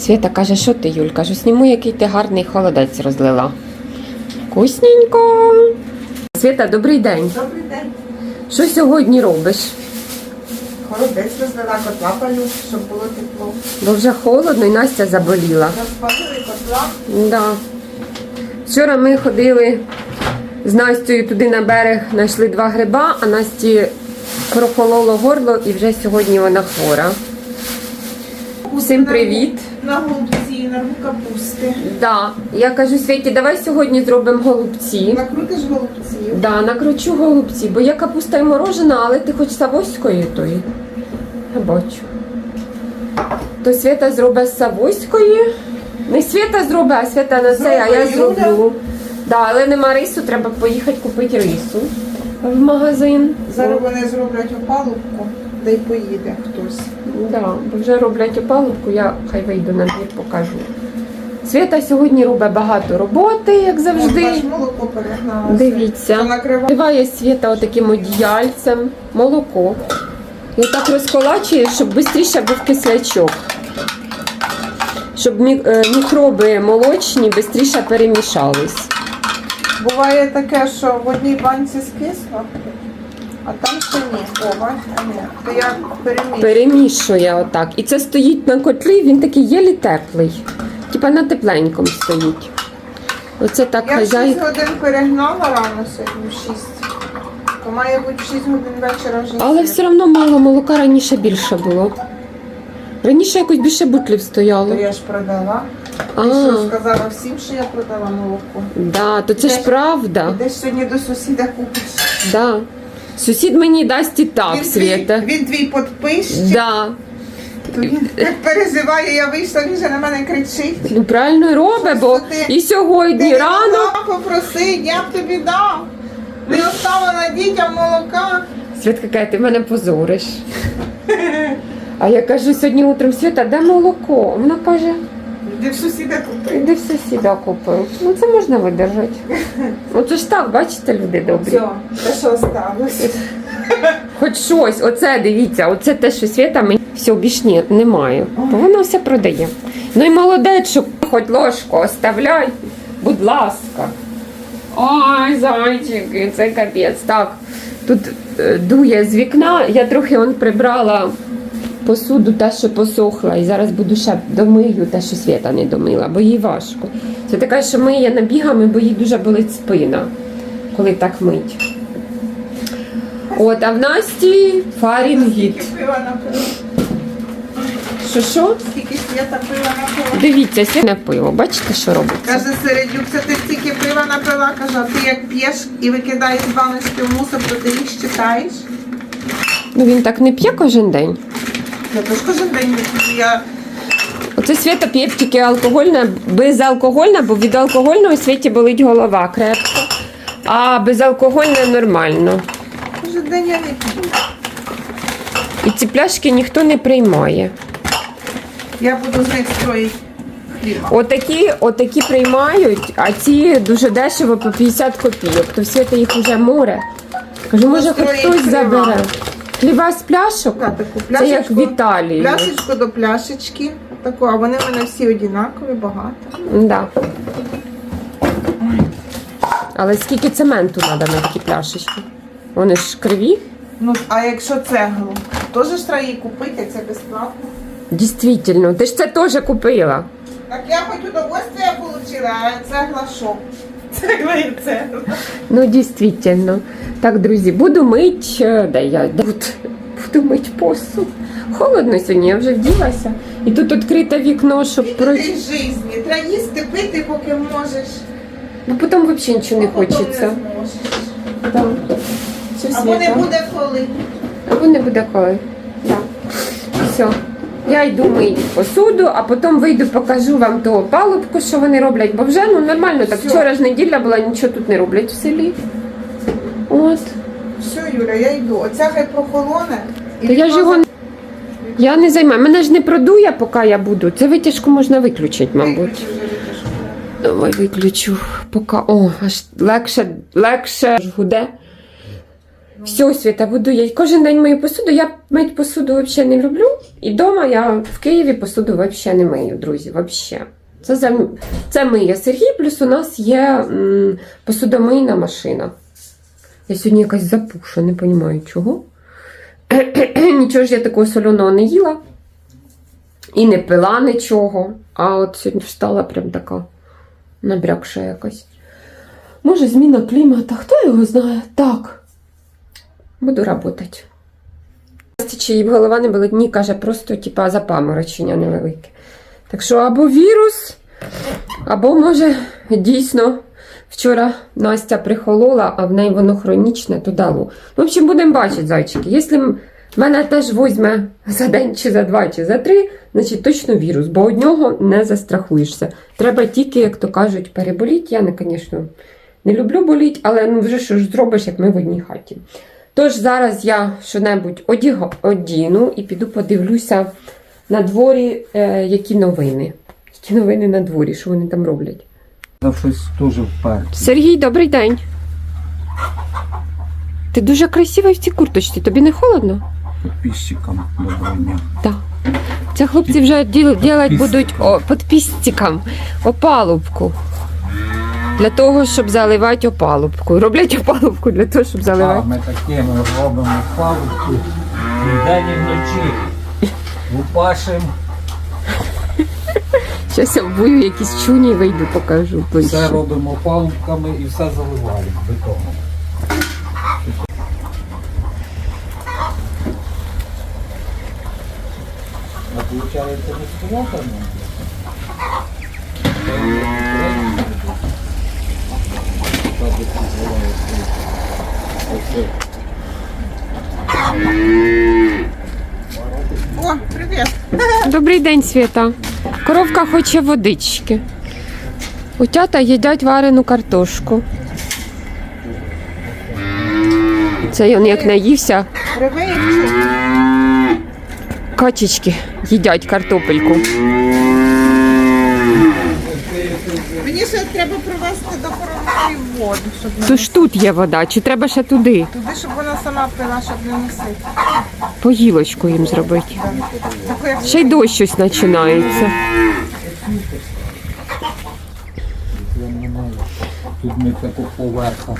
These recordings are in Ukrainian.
Свята каже, що ти, Юль? Кажу, сніму, який ти гарний холодець розлила. Вкусненько. Свята, добрий день. Добрий день. Що сьогодні робиш? Холодець розлила котла палю, щоб було тепло. Бо вже холодно і Настя заболіла. Розпалили котла. Да. Вчора ми ходили з Настю туди на берег, знайшли два гриба, а Насті прохололо горло і вже сьогодні вона хвора. Всім привіт! На голубці, на рву капусти. Да. Я кажу Світі, давай сьогодні зробимо голубці. Накрутиш голубців. Да, накручу голубці, бо є капуста і морожена, але ти хоч савоської тої. Я бачу. То Свята зробить з савоської. Не Свята зробить, а Свята на це, а я зроблю. Да, але нема рису, треба поїхати купити рису в магазин. Зараз вони зроблять опалубку, де й поїде хтось. Да, бо вже роблять опалубку, я хай вийду на двір, покажу. Свята сьогодні робить багато роботи, як завжди. Молоко перегналося. Дивіться. Накриває. Світа отаким одіяльцем, молоко. І отак розколачує, щоб швидше був кислячок. Щоб е, мікроби молочні швидше перемішались. Буває таке, що в одній банці скисло, а там ще ні. О, бачиш, а ні. То я переміг. Перемішує отак. І це стоїть на котлі, він такий єлі теплий. Типа на тепленькому стоїть. Оце так Я в 6 хазяйка. годин перегнала рано сьогодні в 6. То має бути в 6 годин вечора вже. Але все одно мало молока раніше більше було. Раніше якось більше бутлів стояло. То я ж продала. А, І що сказала всім, що я продала молоко. да, то це ж правда. Ідеш сьогодні до сусіда купиш. Да. Сусід мені дасть і так, він, твій, він твій подписчик, Да. він переживає, я вийшла, він вже на мене кричить. Ну правильно робить, бо Ти- і сьогодні Ти рано. попроси, я б тобі дав. Не оставила дітям молока. Світка каже, ти мене позориш. А я кажу сьогодні утром Світа, де молоко? Вона каже, Де в сусіда купив. іди в сусіда купив. Ну це можна видержати. Ну це ж так, бачите, люди добрі. Все, що осталось. Хоч щось, оце дивіться, оце те, що Свята мені все більш ні, немає. Бо вона все продає. Ну і молодець, що хоч ложку оставляй, будь ласка. Ой, зайчики, це капець. Так, тут е, дує з вікна, я трохи он прибрала посуду, те, що посохла, і зараз буду ще домию те, що Свята не домила, бо їй важко. Це така, що миє набігами, бо їй дуже болить спина, коли так мить. От, а в Насті напила. Що що? Скільки свята пива напила. Дивіться, сіне пиво. Бачите, що робиться? Каже Середюк, це ти стільки пива напила, каже, а ти як п'єш і викидаєш баночки в мусор, то ти їх читаєш. Ну він так не п'є кожен день. Я теж кожен день не. Я Оце Свята п'є тільки алкогольне, безалкогольне, бо від алкогольного світі болить голова крепко. А безалкогольне нормально. кожен день я не п'ю. І ці пляшки ніхто не приймає. Я буду з них строїти хліба. Отакі, отакі приймають, а ці дуже дешево по 50 копійок. То в Свята їх вже море. Кажу, може хоч Настроїть хтось хліба. забере. Хліба з пляшок? Так, таку Це як в пляшечку, Італії. пляшечку до пляшечки. Таку, а вони в мене всі однакові, багато. Да. Але скільки цементу треба на такі пляшечки? Вони ж криві? Ну, а якщо цеглу, теж ж треба її купити, це безплатно. Дійсно, ти ж це теж купила. Так я хоч удовольствие отримала, а цегла що? Ну, дійсно. Так, друзі, буду мить. е, Де я? Де? Буду мить посуд. Холодно сьогодні, я вже вділася. І тут відкрите вікно, щоб Про... пройти. житті. Треба їсти, пити, поки можеш. Ну потім взагалі нічого не потім хочеться. Не зможеш. Або не буде коли. Або не буде коли. Так. Все. Я йду мити посуду, а потім вийду, покажу вам ту палубку, що вони роблять, бо вже ну нормально так. Всьо. Вчора ж неділя була, нічого тут не роблять в селі. От. Все, Юля, я йду. Оця хай прохолоне. і То я ж його відразу я не займаю. Мене ж не продує, поки я буду. Це витяжку можна виключити, мабуть. виключи вже витяжку. Давай виключу. Поки. О, аж легше, легше гуде. Все, Світа, буду я. Кожен день мою посуду. Я мить посуду взагалі не люблю. І вдома я в Києві посуду взагалі не мию, друзі. Взагалі. Це, зам... це миє Сергій, плюс у нас є м, посудомийна машина. Я сьогодні якась запуша, не розумію чого. Нічого ж я такого соляного не їла. І не пила нічого. А от сьогодні встала прям така набрякша якась. Може, зміна клімата, хто його знає? Так. Буду працювати. Чи їй голова не болить? Ні, каже, просто типа запаморочення невелике. Так що або вірус, або може дійсно вчора Настя прихолола, а в неї воно хронічне, то дало. В общем, будемо бачити, зайчики. Якщо мене теж візьме за день, чи за два, чи за три, значить точно вірус, бо од нього не застрахуєшся. Треба тільки, як то кажуть, переболіти. Я не, звісно, не люблю боліти, але ну вже що ж зробиш, як ми в одній хаті. Тож зараз я що-небудь одіго- одіну і піду подивлюся на дворі, е, які новини. Які новини на дворі, що вони там роблять. Щось дуже вперше. Сергій, добрий день. Ти дуже красивий в цій курточці. Тобі не холодно? Підписчикам доброго дня. Так. Це хлопці вже діл, ділять будуть о, підписчикам опалубку. Для того, щоб заливати опалубку. Роблять опалубку для того, щоб А, заливати. ми таке ми робимо палубку і вдень і вночі. Лупашим, Зараз я вбую якісь чуні вийду, покажу все ближче. робимо палубками і все заливаємо бетоном. А виходить не сколотано? О, привіт. Добрий день, Свята. Коровка хоче водички. Утята їдять варену картошку. Це він як наївся, качечки їдять картопельку. мені ще треба привезти до коровки воду, щоб не То ж тут є вода, чи треба ще туди? туди, щоб вона сама пила, щоб не носити. Поїлочку їм зробити. Таку як Ще й дощ щось починається. Тут ми таку поверху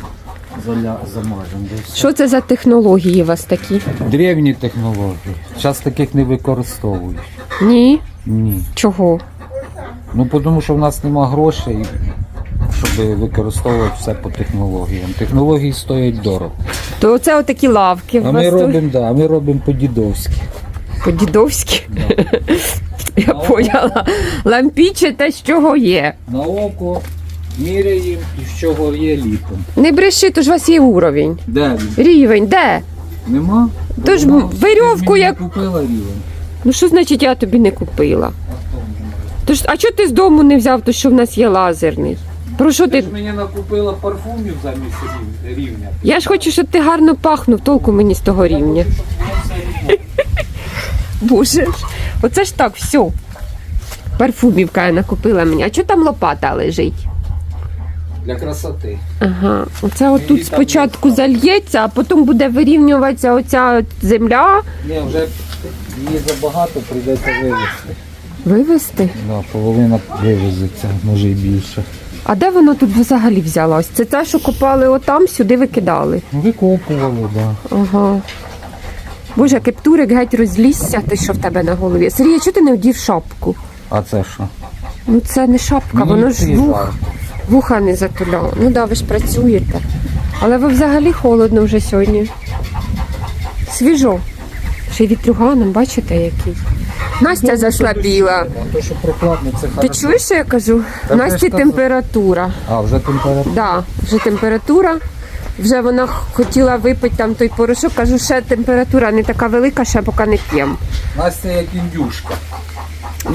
заля... замажемо. десь. Що це за технології у вас такі? Древні технології. Зараз таких не використовують. Ні? Ні. Чого? Ну тому що в нас нема грошей, щоб використовувати все по технологіям. Технології стоять дорого. То оце отакі лавки в А ми тут робимо, да, ми робимо по-дідовськи. по-дідовськи. Я поняла. Лампіче те, з чого є. На око міряємо і з чого є ліпом. Не бреши, то ж у вас є уровень. Де він? Рівень, де? Нема? Тож Нема. верьовку Ти ж як- купила рівень. Ну що значить я тобі не купила? Тож, а чого ти з дому не взяв, то що в нас є лазерний? Про що Ти ти? ж мені накупила парфумів замість рів- рівня. Я ж хочу, щоб ти гарно пахнув, толку мені з того рівня. Боже ж, оце ж так, все. Парфумівка я накупила мені. А чого там лопата лежить? Для красоти. Ага, оце отут спочатку зальється, а потім буде вирівнюватися оця от земля. Ні, вже її забагато прийдеться вивезти. Вивезти? Да, половина вивезеться, може і більше. А де воно тут взагалі взялось? Це те, що копали отам, сюди викидали. Викопували, так. Да. Ага. Боже, кептурик геть розлізся, ти що в тебе на голові. Сергій, чого ти не вдів шапку? А це що? Ну це не шапка, Мені воно ж вух, вуха не затуляло. Ну да, ви ж працюєте. Але ви взагалі холодно вже сьогодні. Свіжо. Ще й вітрюганом, бачите, який. Настя заслабіла. То, що прохладно, це Ти хорошо. чуєш, що я кажу? У ж Насті температура. А, вже температура. Да, вже температура. Вже вона хотіла випити там той порошок. Кажу, ще температура не така велика, ще поки не п'ємо. Настя як індюшка.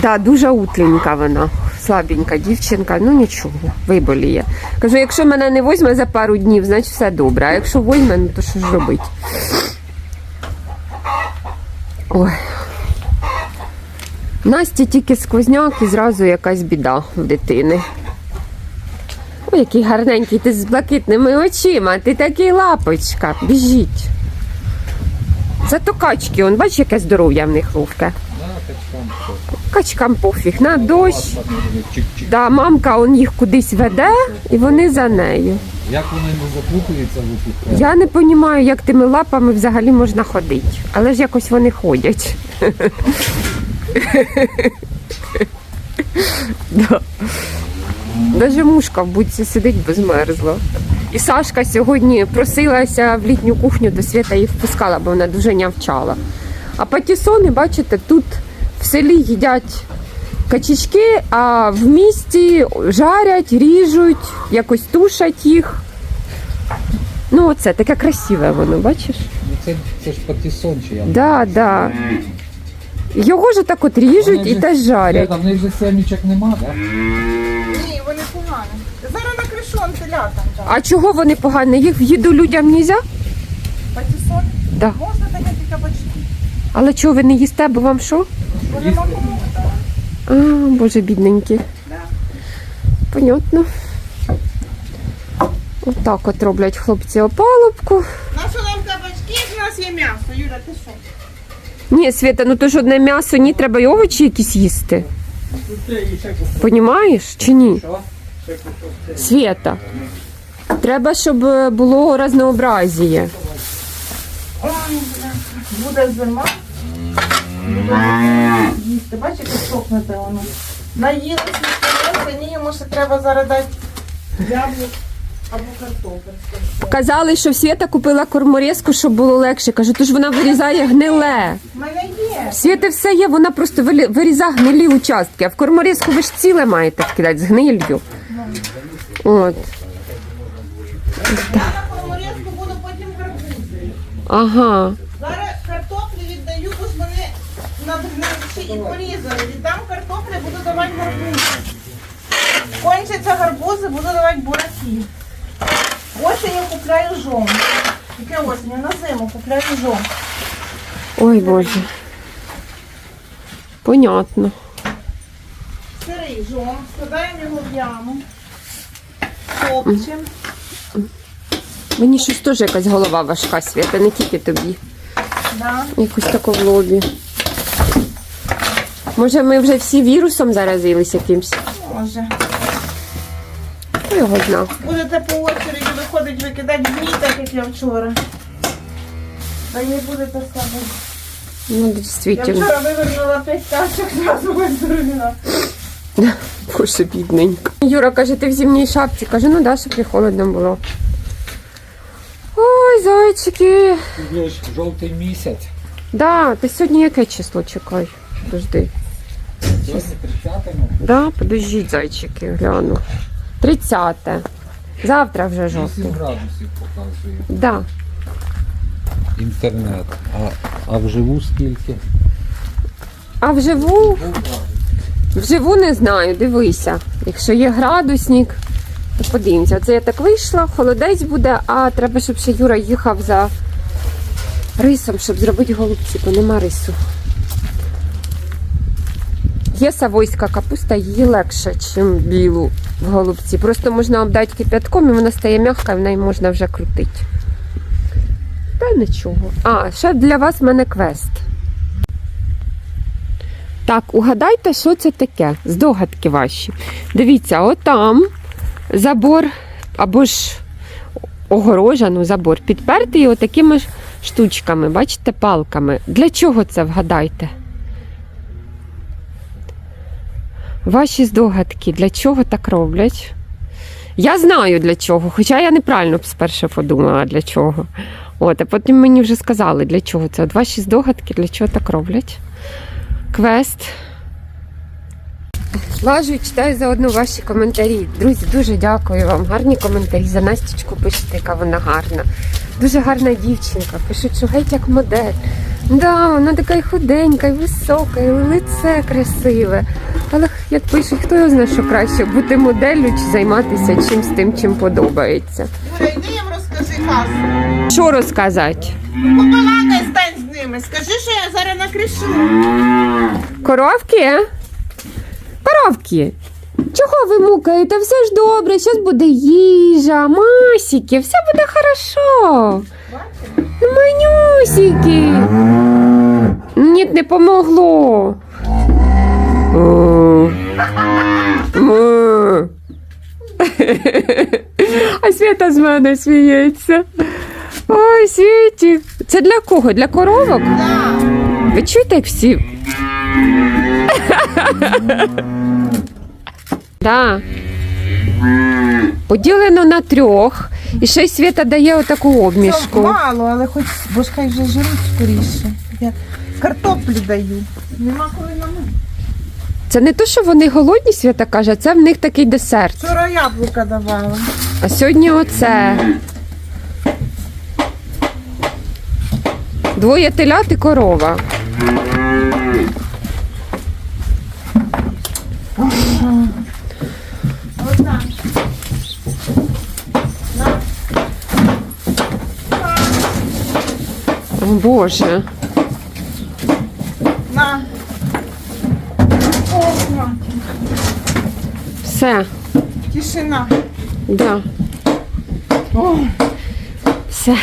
Да, дуже утленька вона, слабенька дівчинка, ну нічого, виболіє. Кажу, якщо мене не возьме за пару днів, значить все добре. А якщо возьме, ну то що ж робити? Ой. Насті тільки сквозняк і зразу якась біда в дитини. Ой, який гарненький, ти з блакитними очима, ти такий лапочка, біжіть. Зато качки, он, бач, яке здоров'я в них ловке. качкам пофіг, на дощ. Да, мамка он їх кудись веде, і вони за нею. Як вони не заплутаються в цих Я не розумію, як тими лапами взагалі можна ходити. Але ж якось вони ходять. Да. Даже мушка в будці сидить, бо змерзла. І Сашка сьогодні просилася в літню кухню до свята і впускала, бо вона дуже нявчала. А патісони, бачите, тут в селі їдять качечки, а в місті жарять, ріжуть, якось тушать їх. Ну, оце таке красиве воно, бачиш? Ну це, це ж патісон чи як? Да, да. Його ж так от ріжуть Вони і теж жарять. Там в них же семічок нема, так? Ні, вони погані. Зараз накришу он телятам. А чого вони погані? Їх в їду людям нельзя? Патісон? Да. Можна таке тільки бачити. Але чого ви не їсте, бо вам що? Вони макують. А, боже, бідненькі. Да. Понятно. Отак от роблять хлопці опалубку. Нащо нам кабачки, як у нас є м'ясо? Юля, ти що? Ні, Свята, ну то ж одне м'ясо, ні, треба й овочі якісь їсти. Понімаєш чи ні? Свята. Треба, щоб е, було разнообразіє. Буде зима. Буде їсти. Бачиш, як сохнете воно. Наїлися, ні, ще треба зараз дати яблук або картопель. Казали, що Свята купила корморезку, щоб було легше. Кажу, то ж вона вирізає гниле. У мене є. Світи все є, вона просто вирізає гнилі участки. А в корморезку ви ж ціле маєте вкидати з гнилью. От. Я на корморезку буду потім гарбузи. Ага. Зараз картоплі віддаю, бо ж вони надгнивші і порізали. Віддам картоплі, буду давати гарбузи. Кончаться гарбузи, буду давати бураки. Осінню купляю жом. Яке осінню? На зиму купляю жом. Ой Боже. Понятно. Сирий жом, складаємо його в яму. Топчем. Мені щось теж якась голова важка, Свята, не тільки тобі. Да. Якось тако в лобі. Може, ми вже всі вірусом заразились якимсь? Може. Хто його знав? Будете по очереді виходить викидати гній, так як я вчора. Та не будете себе. Ну, Я вчора вивернула п'ять тачок, зразу виздоровіла. Боже, бідненько. Юра каже, ти в зимній шапці. Каже, ну да, щоб не холодно було. Ой, зайчики. Є ж жовтий місяць. Да, ти сьогодні яке число чекай? Подожди. Сьогодні 30-му. Да, подождіть, зайчики, гляну. 30. Завтра вже 8 жовтий. градусів показує Да. інтернет. А, а вживу скільки? А вживу, вживу не знаю, дивися. Якщо є градусник, то подивимося. Оце я так вийшла, холодець буде, а треба, щоб ще Юра їхав за рисом, щоб зробити голубці, бо нема рису. Є савойська капуста, її легше, ніж білу в голубці. Просто можна обдати кип'ятком і вона стає м'яка, і в неї можна вже крутити. Та нічого. А, ще для вас в мене квест. Так, угадайте, що це таке? Здогадки ваші. Дивіться, отам забор або ж огорожа, ну забор, підпертий отакими ж штучками, бачите, палками. Для чого це вгадайте? Ваші здогадки, для чого так роблять? Я знаю для чого, хоча я неправильно спершу подумала, для чого. От, а потім мені вже сказали, для чого це. От ваші здогадки, для чого так роблять. Квест. Лажу і читаю заодно ваші коментарі. Друзі, дуже дякую вам. Гарні коментарі. За Настічку пишете, яка вона гарна. Дуже гарна дівчинка. Пишуть, що геть як модель. Да, вона така і худенька, і висока, і лице красиве. Але як пишуть, хто його знає, що краще бути моделлю чи займатися чимсь тим, чим подобається. Юля, йди їм розкажи казку. Що розказати? Побалакай, стань з ними. Скажи, що я зараз накришу. Коровки? Коровки. Чого ви мукаєте? Все ж добре, зараз буде їжа, масики, все буде хорошо. Манюсики. Ні, не помогло. А Свята з мене сміється. Ой, Світі. Це для кого? Для коровок? Ви чуєте, як всі? да. Поділено на трьох. І ще й Свята дає отаку Це обмішку. мало, але хоч, бо ж хай вже жируть скоріше. Я картоплі даю. Нема коли на мене. Це не то, що вони голодні, Свята каже, це в них такий десерт. Вчора яблука давала. А сьогодні оце. Двоє телят і корова. Одна. О, Боже. На. О. Все. Тишина. Да. О, Все.